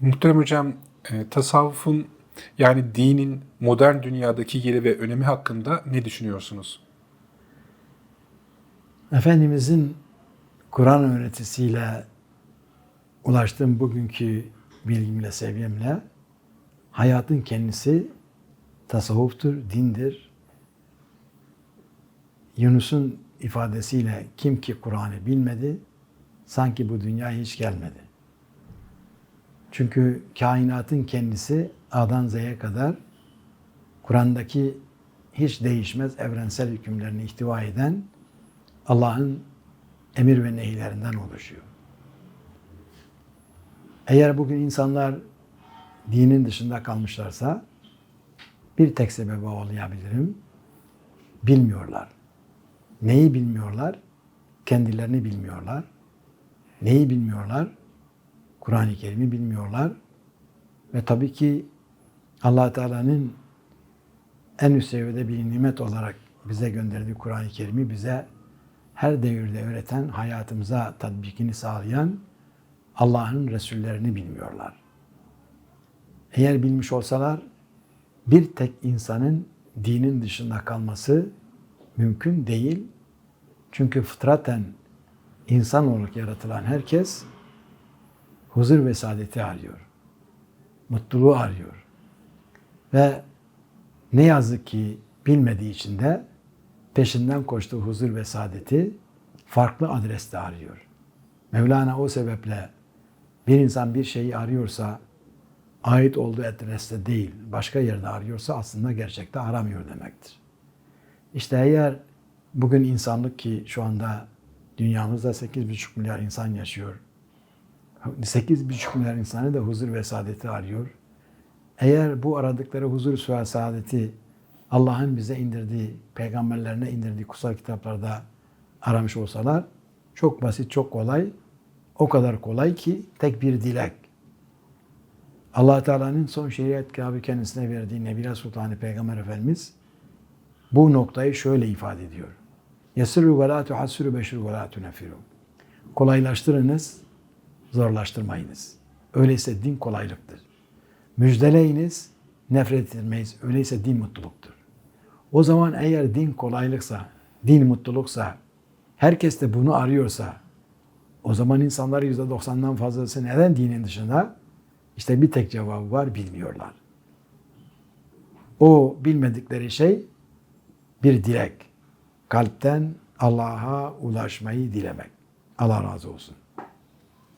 Muhterem hocam, e, tasavvufun yani dinin modern dünyadaki yeri ve önemi hakkında ne düşünüyorsunuz? Efendimizin Kur'an öğretisiyle ulaştığım bugünkü bilgimle, seviyemle hayatın kendisi tasavvuftur, dindir. Yunus'un ifadesiyle kim ki Kur'an'ı bilmedi, sanki bu dünyaya hiç gelmedi. Çünkü kainatın kendisi A'dan Z'ye kadar Kur'an'daki hiç değişmez evrensel hükümlerini ihtiva eden Allah'ın emir ve nehiylerinden oluşuyor. Eğer bugün insanlar dinin dışında kalmışlarsa bir tek sebebe olabilirim. Bilmiyorlar. Neyi bilmiyorlar? Kendilerini bilmiyorlar. Neyi bilmiyorlar? Kur'an-ı Kerim'i bilmiyorlar. Ve tabii ki allah Teala'nın en üst seviyede bir nimet olarak bize gönderdiği Kur'an-ı Kerim'i bize her devirde öğreten, hayatımıza tatbikini sağlayan Allah'ın Resullerini bilmiyorlar. Eğer bilmiş olsalar bir tek insanın dinin dışında kalması mümkün değil. Çünkü fıtraten insan olarak yaratılan herkes huzur ve saadeti arıyor. Mutluluğu arıyor. Ve ne yazık ki bilmediği için de peşinden koştuğu huzur ve saadeti farklı adreste arıyor. Mevlana o sebeple bir insan bir şeyi arıyorsa ait olduğu adreste değil, başka yerde arıyorsa aslında gerçekte aramıyor demektir. İşte eğer bugün insanlık ki şu anda dünyamızda 8,5 milyar insan yaşıyor. 8,5 milyar insanı da huzur ve saadeti arıyor. Eğer bu aradıkları huzur ve saadeti Allah'ın bize indirdiği, peygamberlerine indirdiği kutsal kitaplarda aramış olsalar çok basit, çok kolay. O kadar kolay ki tek bir dilek. allah Teala'nın son şeriat kitabı kendisine verdiği Nebila Sultanı Peygamber Efendimiz bu noktayı şöyle ifade ediyor. Yasirru ve la tuhassiru beşir ve. Kolaylaştırınız, zorlaştırmayınız. Öyleyse din kolaylıktır. Müjdeleyiniz, nefret etmeyiz. Öyleyse din mutluluktur. O zaman eğer din kolaylıksa, din mutluluksa, herkes de bunu arıyorsa, o zaman insanlar %90'dan fazlası neden dinin dışında? İşte bir tek cevabı var, bilmiyorlar. O bilmedikleri şey bir dilek. Kalpten Allah'a ulaşmayı dilemek. Allah razı olsun.